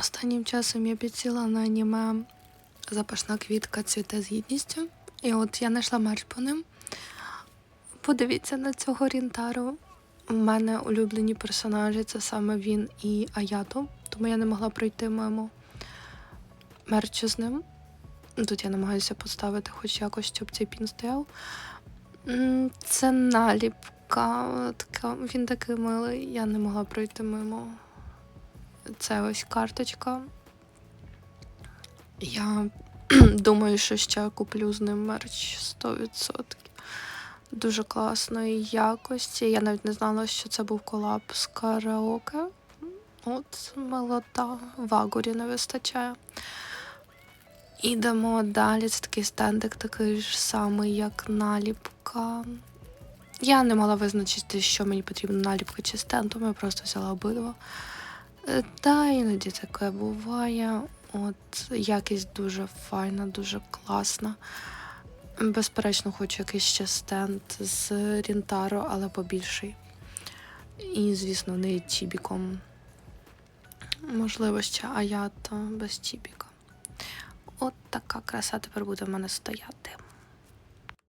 Останнім часом я підсіла на аніме Запашна квітка цвіте з гідністю. І от я знайшла мерч по ним. Подивіться на цього Рінтару. У мене улюблені персонажі це саме він і Аято, тому я не могла пройти мимо мерчу з ним. Тут я намагаюся поставити хоч якось, щоб цей пін стояв. Це наліпка. Така, він такий милий, я не могла пройти мимо. Це ось карточка. Я думаю, що ще куплю з ним мерч 100%. Дуже класної якості. Я навіть не знала, що це був колаб з караоке. От милота. Вагорі не вистачає. Ідемо далі. Це такий стендик, такий ж самий, як наліпка. Я не могла визначити, що мені потрібно наліпка чи стенд, тому я просто взяла обидва. Е, Та іноді таке буває. От якість дуже файна, дуже класна. Безперечно, хочу якийсь ще стенд з Рінтаро, але побільший. І, звісно, не чібіком. Можливо, ще Аято без чібіка. От така краса тепер буде в мене стояти.